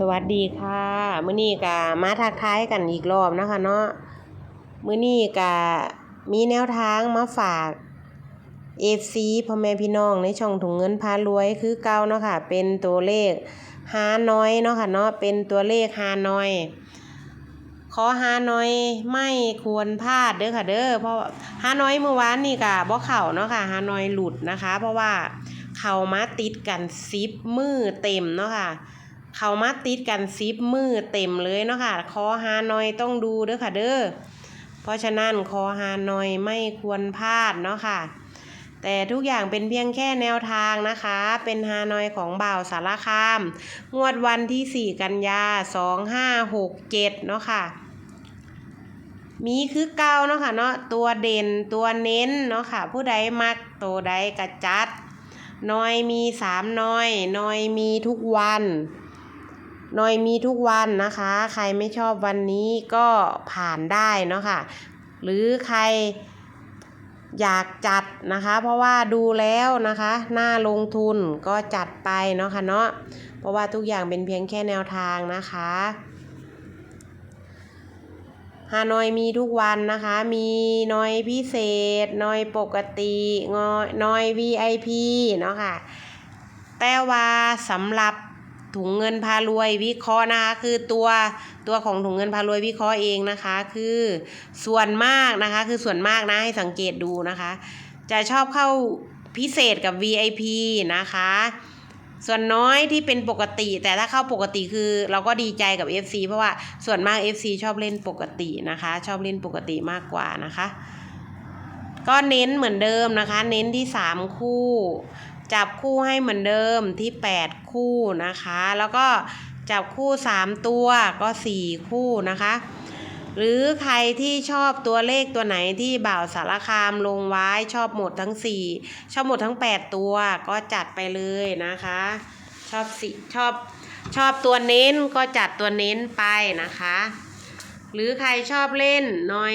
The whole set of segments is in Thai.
สวัสดีค่ะมื้อนี้ก็มาทักทายกันอีกรอบนะคะเนาะมื้อนี้ก็มีแนวทางมาฝาก FC พ่อแม่พี่น้องในช่องถุงเงินพารวยคือเก่าเนาะค่ะ เป็นตัวเลขฮาน้อยเนาะค่ะเนาะเป็นตัวเลขฮาน้อย ขอฮาน้อยไม่ควรพลาดเด้อค่ะเด้อเพราะฮาน้อยเมื่อวานนี่ก็บ่เข้าเนาะค่ะฮาน้อยหลุดนะคะ เพราะว่าเข้ามาติดกัน10มือเต็มเนาะค่ะ เขามาติดกันซิปมือเต็มเลยเนาะค่ะ คอฮานอยต้องดูเด้อค่ะเด้อ เพราะฉะนั้นคอฮานอยไม่ควรพลาดเนาะค่ะ แต่ทุกอย่างเป็นเพียงแค่แนวทางนะคะ เป็นฮานอยของบ่าวสารคาม งวดวันที่ 4 กันยา 2567 เนาะค่ะ มีคือเก้าเนาะค่ะเนาะ ตัวเด่นตัวเน้นเนาะค่ะ ผู้ใดมักตัวใดกระจัดน้อยมีสามน้อยน้อยมีทุกวัน หน่อยมีทุกวันนะคะ ใครไม่ชอบวันนี้ก็ผ่านได้เนาะค่ะ หรือใครอยากจัดนะคะ เพราะว่าดูแล้วนะคะน่าลงทุนก็จัดไปเนาะค่ะเนาะเพราะว่าทุกอย่างเป็นเพียงแค่แนวทางนะคะฮานอยมีทุกวันนะคะ มีนอยพิเศษนอยปกติงอยนอย VIP เนาะค่ะ แต่ว่าสำหรับ ถุงเงินพารวยวิเคราะห์นะคะคือตัวตัวของถุงเงินพารวยวิเคราะห์เองนะคะ คือส่วนมากนะคะ คือส่วนมากนะให้สังเกตดูนะคะ จะชอบเข้าพิเศษกับ VIP นะคะ ส่วนน้อยที่เป็นปกติ แต่ถ้าเข้าปกติคือเราก็ดีใจกับ FC เพราะว่าส่วนมาก FC ชอบเล่นปกตินะคะ ชอบเล่นปกติมากกว่านะคะ ก็เน้นเหมือนเดิมนะคะ เน้นที่ 3 คู่ จับคู่ให้เหมือนเดิมที่ 8 คู่นะคะ แล้วก็จับคู่ 3 ตัวก็ 4 คู่นะคะ หรือใครที่ชอบตัวเลขตัวไหนที่บ่าวสารคามลงไว้ชอบหมดทั้ง 4 ชอบหมดทั้ง 8 ตัวก็จัดไปเลยนะคะ ชอบสิชอบชอบตัวเน้นก็จัดตัวเน้นไปนะคะ หรือใครชอบเล่นน้อย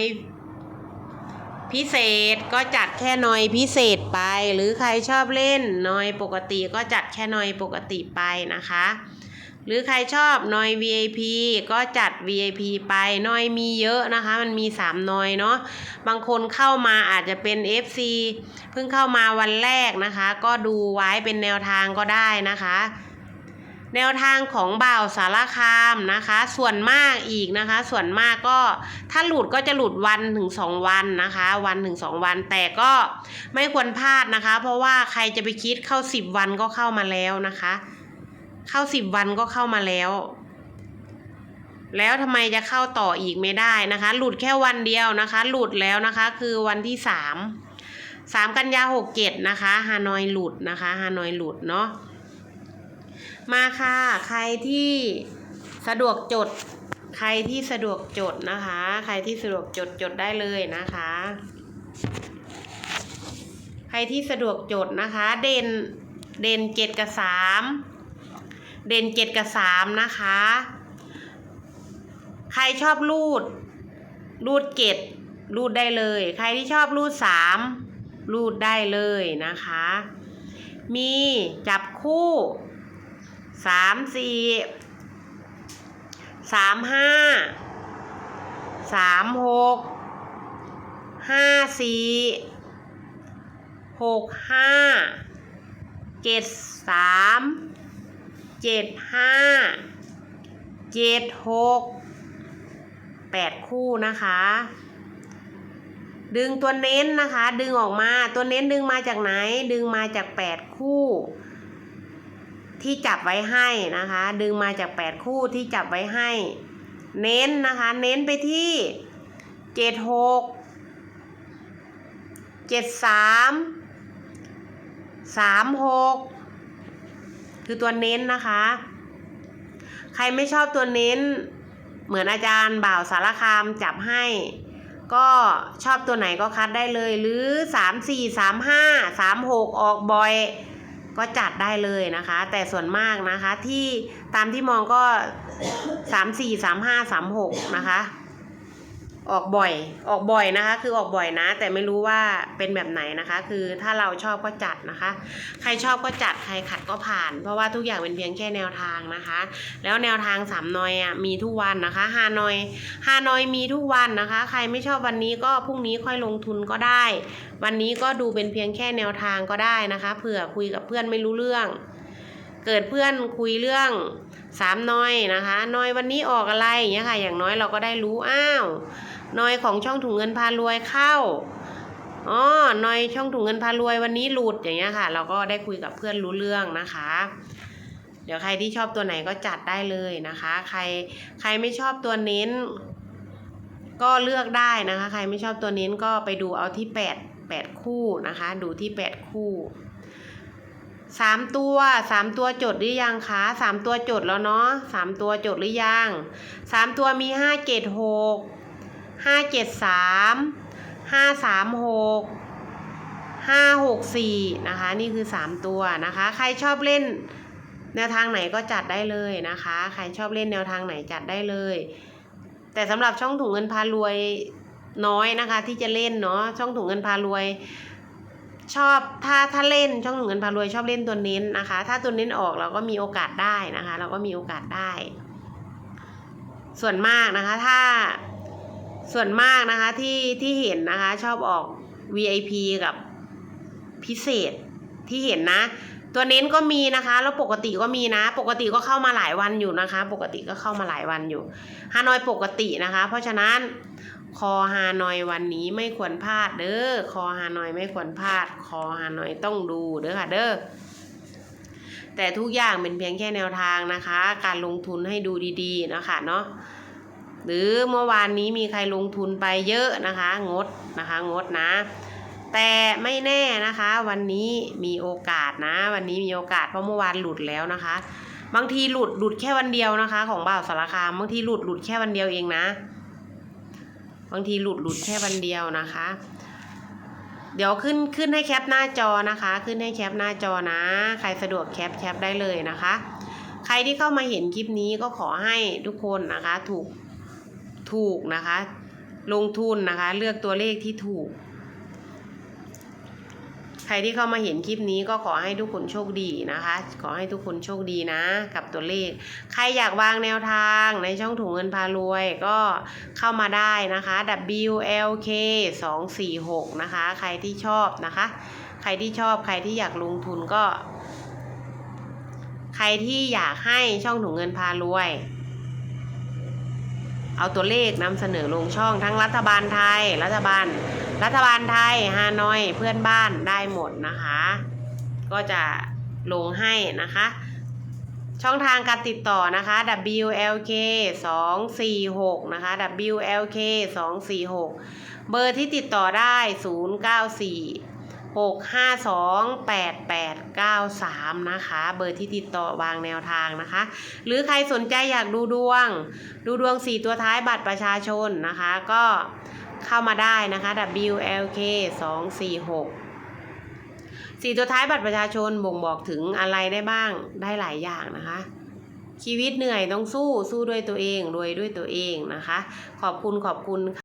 พิเศษก็จัดแค่นอยพิเศษไป หรือใครชอบเล่นนอยปกติก็จัดแค่นอยปกติไปนะคะ หรือใครชอบนอย VIP ก็จัด VIP ไปนอยมีเยอะนะคะ มันมี3นอยเนาะบางคนเข้ามาอาจจะเป็น FC เพิ่งเข้ามาวันแรกนะคะ ก็ดูไว้เป็นแนวทางก็ได้นะคะ แนวทางของบ่าวสารคามนะคะ ส่วนมากอีกนะคะ ส่วนมากก็ถ้าหลุดก็จะหลุดวันถึงสองวันนะคะ วันถึงสองวัน แต่ก็ไม่ควรพลาดนะคะ เพราะว่าใครจะไปคิดเข้าสิบวันก็เข้ามาแล้วนะคะ เข้าสิบวันก็เข้ามาแล้ว แล้วทำไมจะเข้าต่ออีกไม่ได้นะคะ หลุดแค่วันเดียวนะคะ หลุดแล้วนะคะ คือวันที่สามสามกันยาหกเจ็ดนะคะฮานอยหลุดนะคะฮานอยหลุดเนาะ มาค่ะ ใครที่สะดวกจด ใครที่สะดวกจดนะคะ ใครที่สะดวกจดจดได้เลยนะคะ ใครที่สะดวกจดนะคะ เด่นเด่นเจ็ดกับสามเด่นเจ็ดกับสามนะคะ ใครชอบรูด รูดเจ็ดรูดได้เลย ใครที่ชอบรูดสามรูดได้เลยนะคะ มีจับคู่ สามสี่สามห้าสามหกห้าสี่หกห้าเจ็ดสามเจ็ดห้าเจ็ดหกแปดคู่นะคะ ดึงตัวเน้นนะคะ ดึงออกมาตัวเน้นดึงมาจากไหนดึงมาจากแปดคู่ ที่จับไว้ให้นะคะ ดึงมาจากแปดคู่ที่จับไว้ให้ เน้นนะคะ เน้นไปที่เจ็ดหกเจ็ดสามสามหกคือตัวเน้นนะคะ ใครไม่ชอบตัวเน้น เหมือนอาจารย์บ่าวสารคามจับให้ ก็ชอบตัวไหนก็คัดได้เลย หรือสามสี่สามห้าสามหกออกบ่อย ก็จัดได้เลยนะคะ แต่ส่วนมากนะคะที่ตามที่มองก็สามสี่สามห้าสามหกนะคะ ออกบ่อย ออกบ่อยนะคะ คือออกบ่อยนะ แต่ไม่รู้ว่าเป็นแบบไหนนะคะ คือถ้าเราชอบก็จัดนะคะ ใครชอบก็จัด ใครขัดก็ผ่าน เพราะว่าทุกอย่างเป็นเพียงแค่แนวทางนะคะ แล้วแนวทางสามนอยอะมีทุกวันนะคะฮานอยฮานอยมีทุกวันนะคะ ใครไม่ชอบวันนี้ก็พรุ่งนี้ค่อยลงทุนก็ได้ วันนี้ก็ดูเป็นเพียงแค่แนวทางก็ได้นะคะ เผื่อคุยกับเพื่อนไม่รู้เรื่อง เกิดเพื่อนคุยเรื่องสามนอยนะคะนอยวันนี้ออกอะไรอย่างเงี้ยค่ะ อย่างน้อยเราก็ได้รู้อ้าว นอยของช่องถุงเงินพารวยเข้าอ๋อนอยช่องถุงเงินพารวยวันนี้หลุดอย่างเงี้ยค่ะ เราก็ได้คุยกับเพื่อนรู้เรื่องนะคะ เดี๋ยวใครที่ชอบตัวไหนก็จัดได้เลยนะคะ ใครใครไม่ชอบตัวเน้น ก็เลือกได้นะคะ ใครไม่ชอบตัวเน้นก็ไปดูเอาที่แปดแปดคู่นะคะ ดูที่แปดคู่สามตัวสามตัวจดหรือยังคะสามตัวจดแล้วเนาะสามตัวจดหรือยังสามตัวมีห้าเจ็ดหก ห้าเจ็ดสามห้าสามหกห้าหกสี่นะคะ นี่คือสามตัวนะคะ ใครชอบเล่นแนวทางไหนก็จัดได้เลยนะคะ ใครชอบเล่นแนวทางไหนจัดได้เลย แต่สำหรับช่องถุงเงินพารวยน้อยนะคะ ที่จะเล่นเนาะช่องถุงเงินพารวยชอบถ้าถ้าเล่นช่องถุงเงินพารวยชอบเล่นตัวเน้นนะคะ ถ้าตัวเน้นออกเราก็มีโอกาสได้นะคะ เราก็มีโอกาสได้ ส่วนมากนะคะ ถ้า ส่วนมากนะคะที่ที่เห็นนะคะชอบออก VIP กับพิเศษที่เห็นนะ ตัวเน้นก็มีนะคะ แล้วปกติก็มีนะ ปกติก็เข้ามาหลายวันอยู่นะคะ ปกติก็เข้ามาหลายวันอยู่ฮานอยปกตินะคะ เพราะฉะนั้นคอฮานอยวันนี้ไม่ควรพลาดเด้อคอฮานอยไม่ควรพลาด คอฮานอยต้องดูเด้อค่ะเด้อแต่ทุกอย่างเป็นเพียงแค่แนวทางนะคะ การลงทุนให้ดูดีๆนะคะเนาะ หรือเมื่อวานนี้มีใครลงทุนไปเยอะนะคะ งดนะคะ งดนะ แต่ไม่แน่นะคะ วันนี้มีโอกาสนะ วันนี้มีโอกาสเพราะเมื่อวานหลุดแล้วนะคะ บางทีหลุดหลุดแค่วันเดียวนะคะ ของบ่าวสารคามบางทีหลุดหลุดแค่วันเดียวเองนะ บางทีหลุดหลุดแค่วันเดียวนะคะ เดี๋ยวขึ้นขึ้นให้แคปหน้าจอนะคะ ขึ้นให้แคปหน้าจอนะ ใครสะดวกแคปแคปได้เลยนะคะใครที่เข้ามาเห็นคลิปนี้ก็ขอให้ทุกคนนะคะ ถูก ถูกนะคะ ลงทุนนะคะ เลือกตัวเลขที่ถูก ใครที่เข้ามาเห็นคลิปนี้ก็ขอให้ทุกคนโชคดีนะคะ ขอให้ทุกคนโชคดีนะ กับตัวเลข ใครอยากวางแนวทางในช่องถุงเงินพารวยก็เข้ามาได้นะคะ WLK 246นะคะ ใครที่ชอบนะคะ ใครที่ชอบ ใครที่อยากลงทุนก็ ใครที่อยากให้ช่องถุงเงินพารวย เอาตัวเลขนำเสนอลงช่องทั้งรัฐบาลไทย รัฐบาล รัฐบาลไทยฮานอยเพื่อนบ้านได้หมดนะคะ ก็จะลงให้นะคะ ช่องทางการติดต่อนะคะ WLK 246นะคะ WLK 246เบอร์ที่ติดต่อได้ 094 652 8893 นะคะ เบอร์ที่ติดต่อวางแนวทางนะคะ หรือใครสนใจอยากดูดวง ดูดวง 4 ตัวท้ายบัตรประชาชนนะคะ ก็เข้ามาได้นะคะ WLK 246 4ตัวท้ายบัตรประชาชนบ่งบอกถึงอะไรได้บ้างได้หลายอย่างนะคะ ชีวิตเหนื่อยต้องสู้สู้ด้วยตัวเองรวยด้วยตัวเองนะคะ ขอบคุณขอบคุณ